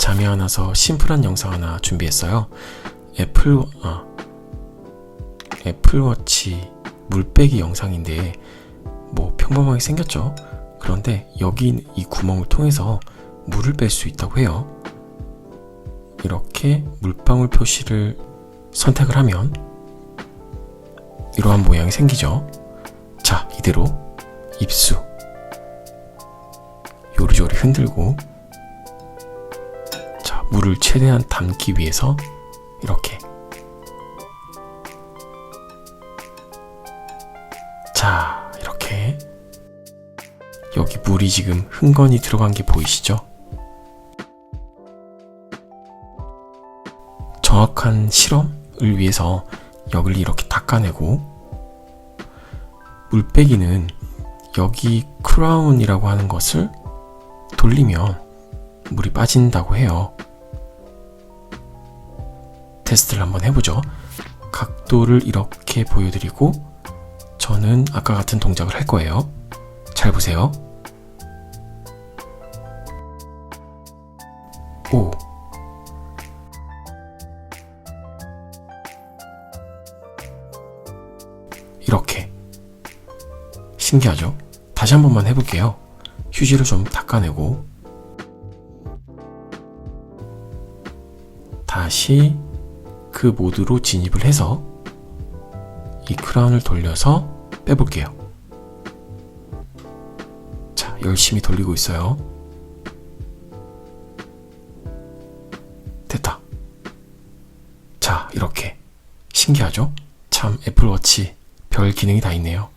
잠이 안 와서 심플한 영상 하나 준비했어요. 애플 아 애플워치 물빼기 영상인데 뭐 평범하게 생겼죠. 그런데 여기 이 구멍을 통해서 물을 뺄 수 있다고 해요. 이렇게 물방울 표시를 선택을 하면 이러한 모양이 생기죠. 자, 이대로 입수 요리조리 흔들고 자, 물을 최대한 담기 위해서 이렇게 자, 이렇게 여기 물이 지금 흥건히 들어간 게 보이시죠? 정확한 실험을 위해서 여기를 이렇게 닦아내고 물빼기는 여기 크라운이라고 하는 것을 돌리면 물이 빠진다고 해요. 테스트를 한번 해보죠. 각도를 이렇게 보여드리고 저는 아까 같은 동작을 할 거예요. 잘 보세요. 오. 이렇게. 신기하죠? 다시 한 번만 해볼게요. 휴지를 좀 닦아내고. 다시 그 모드로 진입을 해서 이 크라운을 돌려서 빼볼게요. 자, 열심히 돌리고 있어요. 됐다. 자, 이렇게. 신기하죠? 참 애플워치 별 기능이 다 있네요.